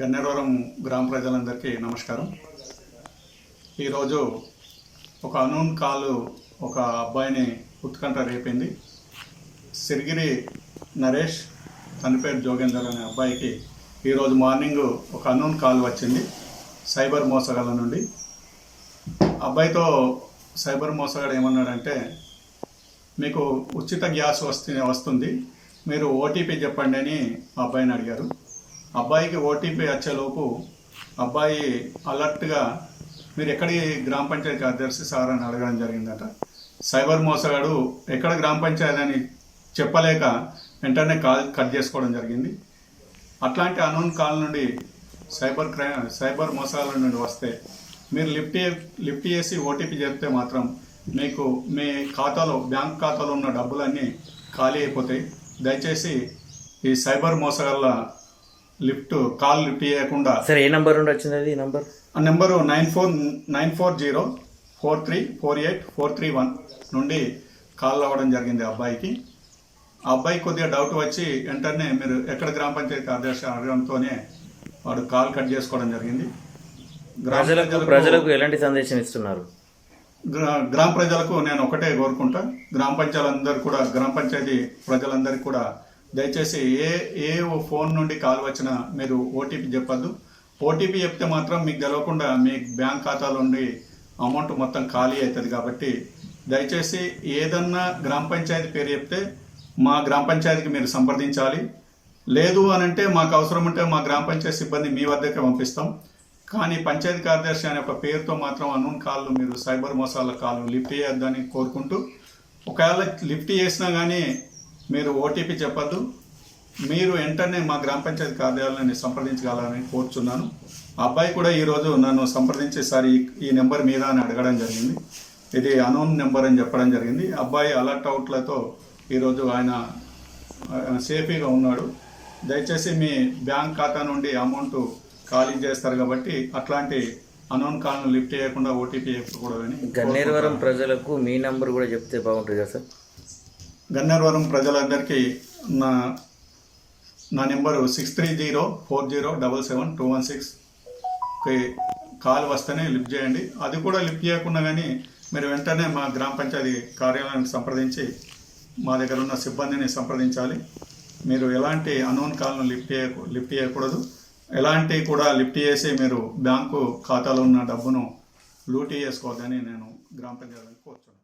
గన్నేరవరం గ్రామ ప్రజలందరికీ నమస్కారం. ఈరోజు ఒక అనూన్ కాలు ఒక అబ్బాయిని ఉత్కంఠ రేపింది. సిరిగిరి నరేష్ తన పేరు జోగేందర్ అనే అబ్బాయికి ఈరోజు మార్నింగ్ ఒక అనూన్ కాల్ వచ్చింది సైబర్ మోసగాళ్ళ నుండి. అబ్బాయితో సైబర్ మోసగాడు ఏమన్నాడంటే మీకు ఉచిత గ్యాస్ వస్తు వస్తుంది. మీరు ఓటీపీ చెప్పండి అని అబ్బాయిని అడిగారు. అబ్బాయికి ఓటీపీ వచ్చేలోపు అబ్బాయి అలర్ట్గా మీరు ఎక్కడి గ్రామ పంచాయతీ కార్యదర్శి సార్ అని అడగడం జరిగిందట. సైబర్ మోసగాడు ఎక్కడ గ్రామ పంచాయతీ అని చెప్పలేక వెంటనే కాల్ కట్ చేసుకోవడం జరిగింది. అట్లాంటి అనోన్ కాల్ నుండి సైబర్ క్రైమ్ సైబర్ మోసాల నుండి వస్తే మీరు లిఫ్ట్ లిఫ్ట్ చేసి ఓటీపీ చెప్తే మాత్రం మీకు మీ ఖాతాలో బ్యాంక్ ఖాతాలో ఉన్న డబ్బులన్నీ ఖాళీ అయిపోతాయి. దయచేసి ఈ సైబర్ మోసగాళ్ళ లిఫ్ట్ కాల్ లిఫ్ట్ చేయకుండా. సార్ ఏ నంబర్ నుండి వచ్చింది అది? ఈ నంబర్? ఆ number nine four nine four zero four three four eight four three one నుండి కాల్ అవ్వడం జరిగింది ఆ అబ్బాయికి. ఆ అబ్బాయి కొద్దిగా డౌట్ వచ్చి వెంటనే మీరు ఎక్కడ గ్రామ పంచాయతీ కార్యదర్శి అడగడంతోనే వాడు కాల్ కట్ చేసుకోవడం జరిగింది. ప్రజలకు ప్రజలకు- ఎలాంటి సందేశం ఇస్తున్నారు? గ్రా- గ్రామ ప్రజలకు నేను ఒకటే కోరుకుంటా. గ్రామ పంచాయతీలందరూ కూడా గ్రామ పంచాయతీ ప్రజలందరికీ కూడా దయచేసి ఏ ఏ ఫోన్ నుండి కాల్ వచ్చినా మీరు ఓటీపీ చెప్పద్దు. ఓటీపీ చెప్తే మాత్రం మీకు తెలవకుండా మీ బ్యాంక్ ఖాతాలో నుండి అమౌంట్ మొత్తం ఖాళీ అవుతుంది కాబట్టి దయచేసి ఏదన్నా గ్రామ పంచాయతీ పేరు చెప్తే మా గ్రామ పంచాయతీకి మీరు సంప్రదించాలి. లేదు అని అంటే మాకు అవసరం ఉంటే మా గ్రామ పంచాయతీ సిబ్బంది మీ వద్దకే పంపిస్తాం. కానీ పంచాయతీ కార్యదర్శి అనే ఒక పేరుతో మాత్రం అన్నోన్ కాళ్ళు మీరు సైబర్ మోసాల కాళ్ళు లిఫ్ట్ చేయొద్దని కోరుకుంటూ ఒకవేళ లిఫ్ట్ చేసినా కానీ మీరు ఓటీపీ చెప్పొద్దు. మీరు వెంటనే మా గ్రామ పంచాయతీ కార్యాలయాన్ని సంప్రదించగలని కోరుచున్నాను. అబ్బాయి కూడా ఈరోజు నన్ను సంప్రదించి సార్ ఈ నెంబర్ మీద అని అడగడం జరిగింది. ఇది అనోన్ నెంబర్ అని చెప్పడం జరిగింది. అబ్బాయి అలర్ట్ అవుట్లతో ఈరోజు ఆయన ఆయన సేఫీగా ఉన్నాడు. దయచేసి మీ బ్యాంక్ ఖాతా నుండి అమౌంట్ ఖాళీ చేస్తారు కాబట్టి అట్లాంటి అనోన్ కాల్ను లిఫ్ట్ చేయకుండా ఓటీపీ చెప్పకూడదని గన్నేరవరం ప్రజలకు మీ నంబర్ కూడా చెప్తే బాగుంటుంది కదా సార్? గన్నవరం ప్రజలందరికీ నా నా number six three zero four zero double seven two one సిక్స్కి కాల్ వస్తేనే లిఫ్ట్ చేయండి. అది కూడా లిఫ్ట్ చేయకుండా కానీ మీరు వెంటనే మా గ్రామ పంచాయతీ కార్యాలయాన్ని సంప్రదించి మా దగ్గర ఉన్న సిబ్బందిని సంప్రదించాలి. మీరు ఎలాంటి అనోన్ కాల్ను లిఫ్ట్ చేయ లిఫ్ట్ చేయకూడదు. ఎలాంటి కూడా లిఫ్ట్ చేసి మీరు బ్యాంకు ఖాతాలో ఉన్న డబ్బును లూటీ చేసుకోవద్దని నేను గ్రామ పంచాయతీని కోరుచున్నాను.